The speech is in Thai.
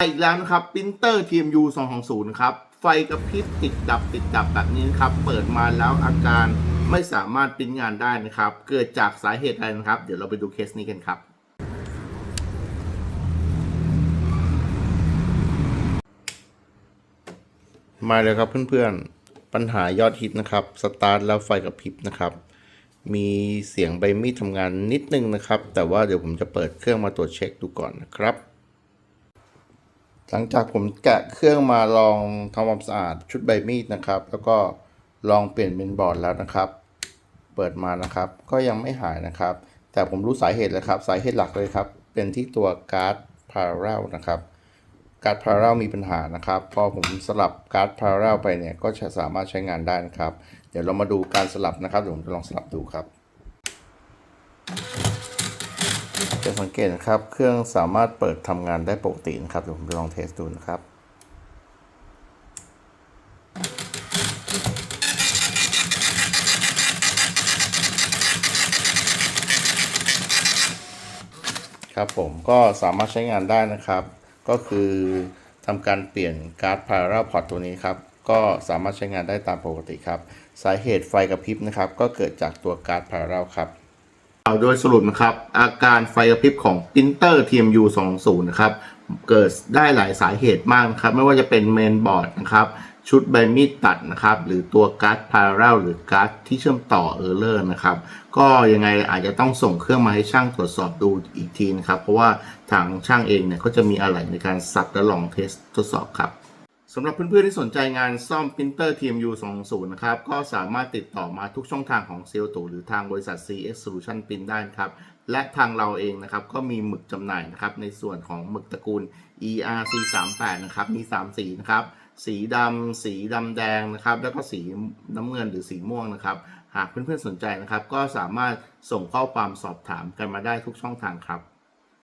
อีกแล้วนะครับปรินเตอร์ TMU 220นะครับ ไฟกระพริบติดดับติดดับแบบนี้นะครับ เปิดมาแล้วอาการไม่สามารถปริ้นงานได้นะครับ เกิดจากสาเหตุอะไรนะครับ เดี๋ยวเราไปดูเคสนี้กันครับ มาเลยครับเพื่อนๆ ปัญหายอดฮิตนะครับ สตาร์ทแล้วไฟกระพริบนะครับ มีเสียงใบมีดทำงานนิดนึงนะครับ แต่ว่าเดี๋ยวผมจะเปิดเครื่องมาตรวจเช็คดูก่อนนะครับ หลังจากผมแกะเครื่องมาลองทำความสะอาดชุดใบมีดนะครับ แล้วก็ลองเปลี่ยนเป็นบอร์ดแล้วนะครับ เปิดมานะครับ ก็ยังไม่หายนะครับ แต่ผมรู้สาเหตุแล้วครับ สาเหตุหลักเลยครับ เป็นที่ตัวการ์ดพาราลนะครับการ์ดพาราลมีปัญหานะครับ พอผมสลับการ์ดพาราลไปเนี่ย ก็จะสามารถใช้งานได้นะครับ เดี๋ยวเรามาดูการสลับนะครับเดี๋ยวผมจะลองสลับดูครับ จะสังเกตนะครับ เครื่องสามารถเปิดทำงานได้ปกตินะครับเดี๋ยวผมจะลองเทสดูนะครับครับผมก็สามารถใช้งานได้นะครับ ก็คือทำการเปลี่ยนการ์ด Parallel Port ตัวนี้ครับ ก็สามารถใช้งานได้ตามปกติครับ สาเหตุไฟกระพริบนะครับ ก็เกิดจากตัวการ์ด Parallel ครับ โดยสรุปนะครับ อาการไฟกระพริบของปรินเตอร์ TMU 20นะครับ เกิดได้หลายสาเหตุมากนะครับ ไม่ว่าจะเป็นเมนบอร์ดนะครับ ชุดใบมีดตัดนะครับ หรือตัวการ์ดพาราลหรือการ์ดที่เชื่อมต่อเออร์เลอร์นะครับ ก็ยังไงอาจจะต้องส่งเครื่องมาให้ช่างตรวจสอบดูอีกทีนะครับ เพราะว่าทางช่างเองเนี่ยก็จะมีอะไรในการสับและลองเทสทดสอบครับ สำหรับเพื่อนๆที่สนใจงานซ่อมปรินเตอร์ TMU 20นะครับ ก็สามารถติดต่อมาทุกช่องทางของเซลตูหรือทางบริษัท CX Solution Print ได้นะครับ และทางเราเองนะครับ ก็มีหมึกจำหน่ายนะครับ ในส่วนของหมึกตระกูล ERC 3 8นะครับ มี 3 สีนะครับ สีดำ สีดำแดงนะครับ แล้วก็สีน้ำเงินหรือสีม่วงนะครับ หากเพื่อนๆสนใจนะครับ ก็สามารถส่งข้อความสอบถามกันมาได้ทุกช่องทางครับ